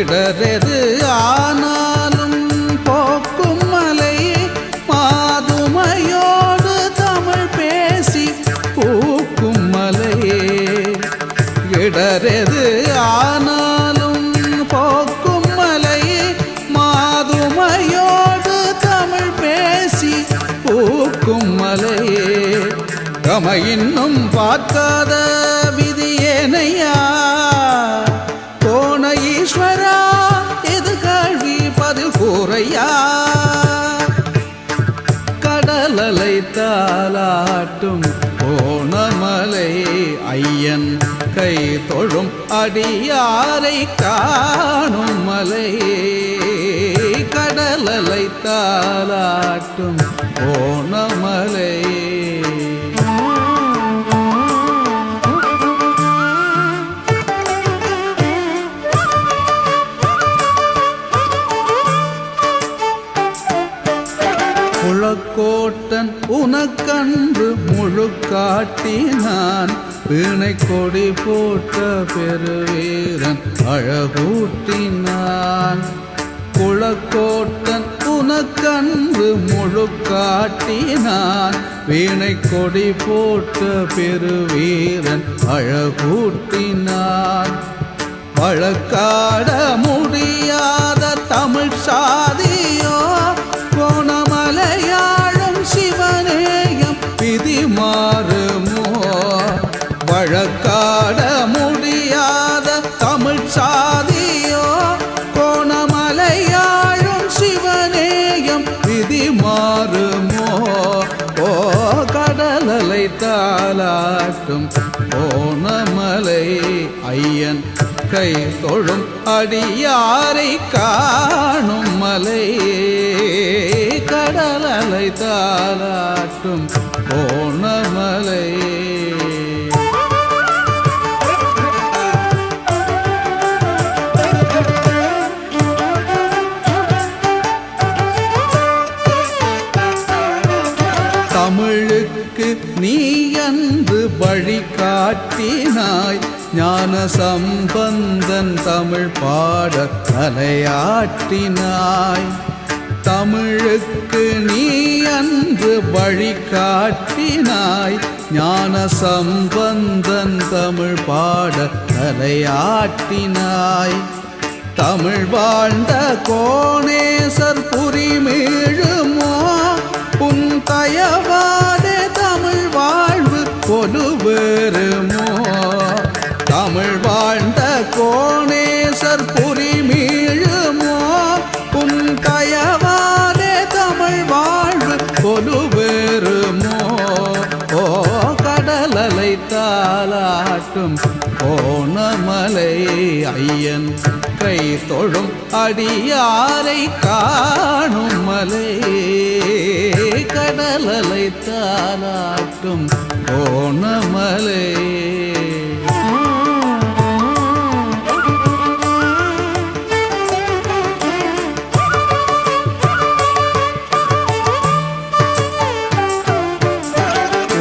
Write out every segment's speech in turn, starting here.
இடரெது ஆனாலும் போக்கும் மலை மாதுமையோடு தமிழ் பேசி பூக்கும் மலையே. இடரெது ஆனாலும் போக்கும் மலை மாதுமையோடு தமிழ் பேசி பூக்கும் மலையே. கம இன்னும் பார்க்காத விதியேனையா கடலலை தாலாட்டும் கோணமலை ஐயன் கை தொழும் அடியாரை காணும் மலை. கடலலை தாலாட்டும் கோணமலை உனக்கன்று முழு காட்டினான் வீணை கொடி போட்ட பெருவீரன் அழகூட்டினான். குளக்கோட்டன் உனக்கன்று முழு காட்டினான் வீணை கொடி போட்ட பெருவீரன் அழகூட்டினான். வழக்காட முடியாத தமிழ் சாதியோ கோணமலையா தாலாட்டும் போனமலை ஐயன் கை தொழும் அடியாரை காணும் மலை. கடலலை தாலாட்டும் போனமலை நீ அன்று வழி காட்டினாய் ஞான சம்பந்தன் தமிழ் பாட தலையாட்டினாய் தமிழுக்கு நீ அன்று வழி காட்டினாய் ஞான சம்பந்தன் தமிழ் பாட தலையாட்டினாய் தமிழ் வாழ்ந்த கோணே கோணமலை ஐயன் கை தொழும் அடியாரை காணும் மலை. கடலலை தாலாட்டும் கோணமலை.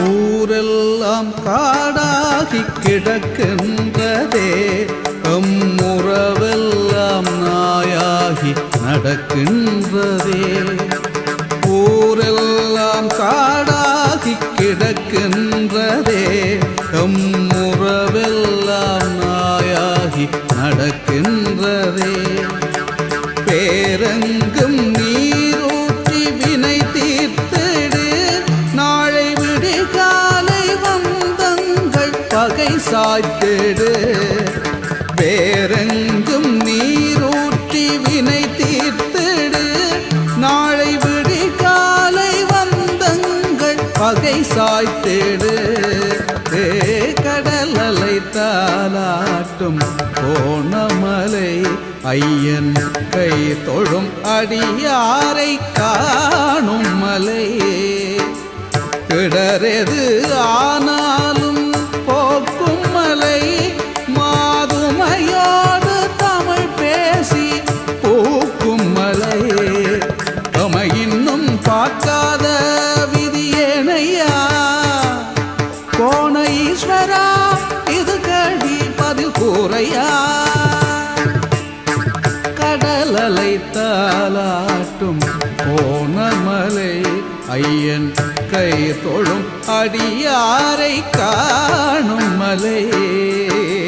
ஊரெல்லாம் கா ஆகி கிடக்கின்றதே. எம்முறவெல்லாம் நாயாகி நடக்கின்றதே. ஊரெல்லாம் காடாகி கிடக்கின்றதே. எம்முறவெல்லாம் நாயாகி நடக்கின்றதே. பேரங்கும் நீ சாய்த்திடு. வேறெங்கும் நீரூற்றி வினை தீர்த்திடு. நாளை விடி காலை வந்தங்கள் பகை சாய்த்திடு. ஏ கடலலை தாலாட்டும் கோணமலை ஐயன் கை தொழும் அடியாரை காணும் மலையே. இடரெது ஆ காதலை தாலாட்டும் கோணமலை ஐயன் கை தொழும் அடியாரை காணும் மலையே.